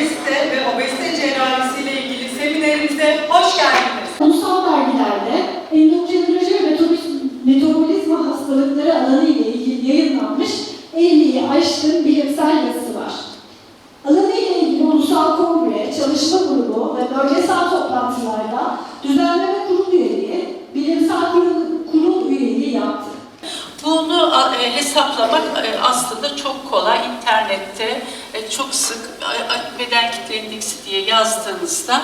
obezite ve obezite cerrahisiyle ilgili seminerimize hoş geldiniz. Ulusal dergilerde endokrinoloji ve metabolizm- metabolizma hastalıkları alanı ile ilgili yayınlanmış 50'yi aşkın bilimsel yazısı var. Alanı ile ilgili ulusal kongre, çalışma grubu ve bölgesel toplantılarda hesaplamak e, aslında çok kolay. İnternette e, çok sık e, beden kitle indeksi diye yazdığınızda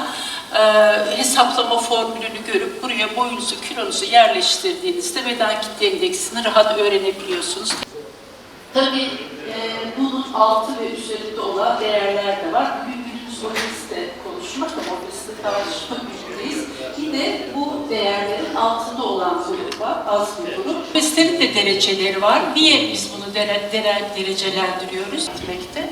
hesaplama formülünü görüp buraya boyunuzu, kilonuzu yerleştirdiğinizde beden kitle indeksini rahat öğrenebiliyorsunuz. Tabii bunun altı ve üzerinde olan değerler de var. Büyüğümüz obezite konuşmak ama obezite tartışma büyüğündeyiz. Yine bu değerlerin altında olan grup var, az bir grup. Obezitenin de dereceleri var. Niye biz bunu dere, dere, derecelendiriyoruz? Gitmekte.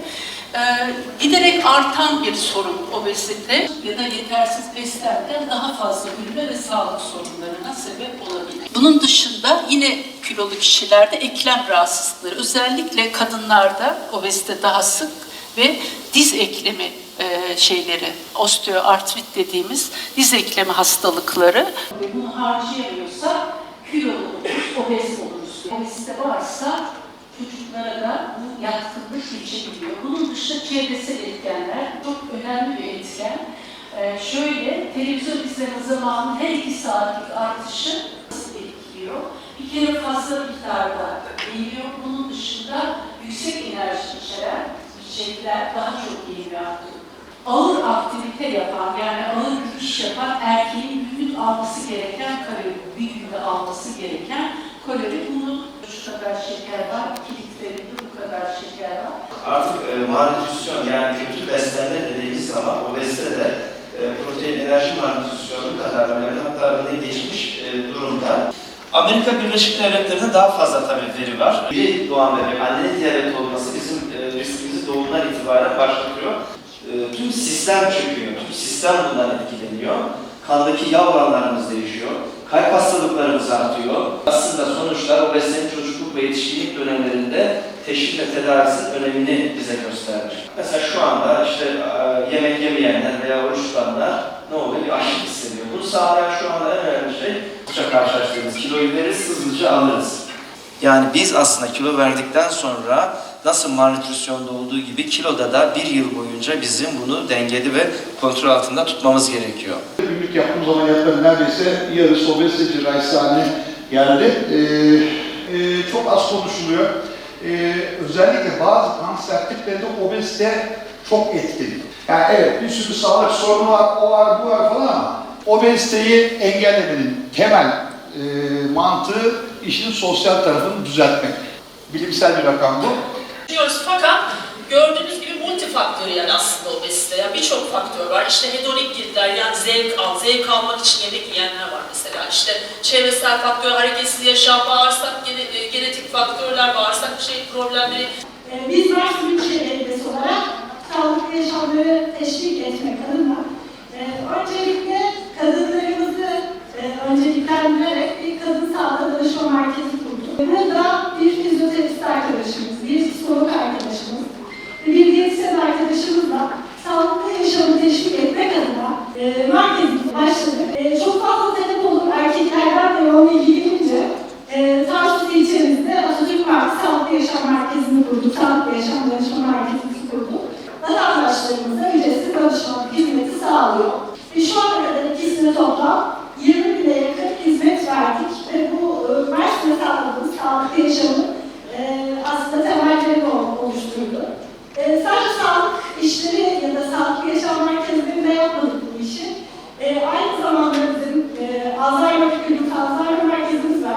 Ee, giderek artan bir sorun obezite ya da yetersiz beslenmeden daha fazla üreme ve sağlık sorunlarına sebep olabilir. Bunun dışında yine kilolu kişilerde eklem rahatsızlıkları özellikle kadınlarda obezite daha sık ve diz eklemi e, şeyleri, osteoartrit dediğimiz diz eklemi hastalıkları. Bunu harcayamıyorsak kilolu oluruz, obez oluruz. Obezite varsa çocuklara da bu yatkınlık geçebiliyor. Bunun dışında çevresel etkenler çok önemli bir etken. Ee, şöyle, televizyon izleme zamanının her iki saatlik artışı nasıl etkiliyor? Bir kere fazla miktarda geliyor. Bunun dışında yüksek enerji içeren içerikler daha çok geliyor artık. Aktivite yapan, yani ağır bir iş yapan erkeğin günlük alması gereken kalori, bir günde alması gereken kalori. Bunun şu kadar şeker var, iki litreinde bu kadar şeker var. Artık e, malnütrisyon yani kötü beslenme dediğimiz zaman obezite de e, protein enerji malnütrisyonu kadar önemli hatta öne geçmiş e, durumda. Amerika Birleşik Devletleri'nde daha fazla tabii veri var. Bir doğan bebek annenin diyabet olması bizim e, riskimizi doğumdan itibaren başlatıyor. E, tüm sistem çöküyor, sistem bundan etkileniyor. Kandaki yağ oranlarımız değişiyor. Kalp hastalıklarımız artıyor. Aslında sonuçlar obezitenin çocukluk ve yetişkinlik dönemlerinde teşhis ve tedavisinin önemini bize göstermiş. Mesela şu anda işte e, yemek yemeyenler veya oruç tutanlar ne oluyor? Bir açlık hissediyor. Bunu sağlayan şu anda en önemli şey hızlıca karşılaştığımız kiloyu veririz, hızlıca alırız. Yani biz aslında kilo verdikten sonra nasıl malnütrisyonda olduğu gibi kiloda da bir yıl boyunca bizim bunu dengeli ve kontrol altında tutmamız gerekiyor. Günlük yaptığımız ameliyatların neredeyse yarısı obezite cerrahisi haline geldi. Ee, e, çok az konuşuluyor. Ee, özellikle bazı kanser tiplerinde obezite çok etkili. Yani evet bir sürü sağlık sorunu var, o var, bu var falan ama obeziteyi engellemenin temel e, mantığı işin sosyal tarafını düzeltmek. Bilimsel bir rakam bu. Diyoruz fakat gördüğünüz gibi multifaktöriyel aslında obezite. Yani birçok faktör var. İşte hedonik girdiler yani zevk al, zevk almak için yemek yiyenler var mesela. İşte çevresel faktör, hareketsiz yaşam, bağırsak, e, genetik faktörler, bağırsak şey problemleri, Ee, Biz Mersin Büyükşehir Belediyesi olarak sağlıklı yaşamları teşvik etmek adına e, öncelikle kadınlarımızı e, önceliklendirerek bir kadın sağlığı danışma merkezi kurduk. Burada bir fizyoterapist arkadaşımız, bir psikolog arkadaşımız ve diyetisyen arkadaşımızla sağlıklı yaşamı teşvik etmek adına e, merkezi başladık. E, çok fazla talep olur erkeklerden de yoğun ilgi gelince e, Tarsus ilçemizde Atatürk Parkı Sağlıklı Yaşam Merkezi'ni kurduk. Sağlıklı Yaşam Danışma Merkezi'ni kurduk. Vatandaşlarımıza ücretsiz danışmanlık hizmeti sağlıyor. Ve şu ana kadar ikisine toplam 20 bine yakın hizmet verdik. Ve bu e, Mersin'de sağladığımız sağlıklı yaşamın e, aslında ol- oluşturdu. E, sadece sağlık işleri ya da sağlıklı yaşam merkezlerinde yapmadık bu işi. E, aynı zamanda bizim e, Alzheimer Klinik Alzheimer merkezimiz var.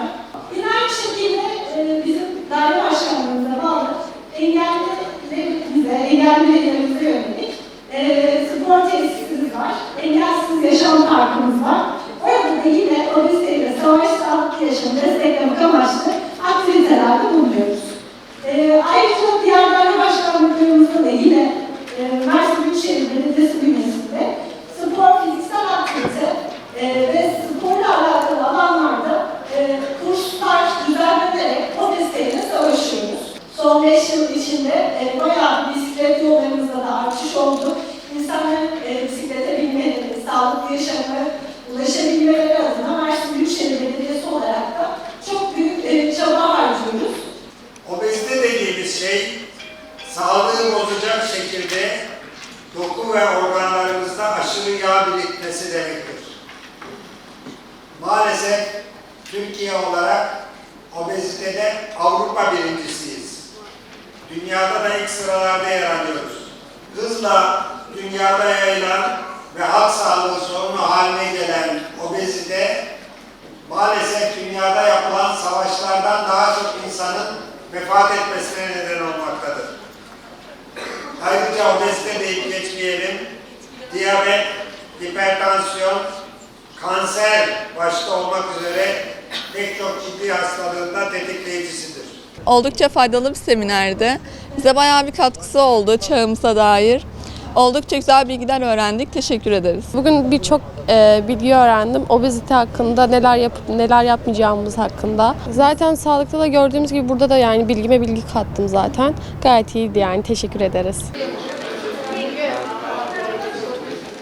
Yine aynı şekilde e, bizim daire başkanlığımıza bağlı engellilerimize, engellilerimize yönelik e, spor tesisimiz var. Engelsiz yaşam parkımız var. Orada da yine obeziteyle savaş sağlıklı yaşamı desteklemek amaçlı aktivitelerde bulunuyoruz. E, ayrıca Bakanlığımızın eliyle e, Mersin Büyükşehir Belediyesi bünyesinde spor, fiziksel aktivite e, ve sporla alakalı alanlarda e, kurslar düzenlenerek o mesleğine savaşıyoruz. Son 5 yıl içinde e, bayağı bisiklet yollarımızda da artış oldu. İnsanların e, bisiklete binmeleri, sağlıklı yaşamı ulaşabilmeleri adına sağlığı bozacak şekilde doku ve organlarımızda aşırı yağ birikmesi demektir. Maalesef Türkiye olarak obezitede Avrupa birincisiyiz. Dünyada da ilk sıralarda yer alıyoruz. Hızla dünyada yayılan ve halk sağlığı sorunu haline gelen obezite maalesef dünyada yapılan savaşlardan daha çok insanın vefat etmesine neden olmaktadır. Ayrıca obezite deyip geçmeyelim, diyabet, hipertansiyon, kanser başta olmak üzere pek çok ciddi hastalığında tetikleyicisidir. Oldukça faydalı bir seminerdi. Bize bayağı bir katkısı oldu çağımıza dair. Oldukça güzel bilgiler öğrendik. Teşekkür ederiz. Bugün birçok e, bilgi öğrendim. Obezite hakkında, neler yapıp neler yapmayacağımız hakkında. Zaten sağlıkta da gördüğümüz gibi burada da yani bilgime bilgi kattım zaten. Gayet iyiydi yani. Teşekkür ederiz.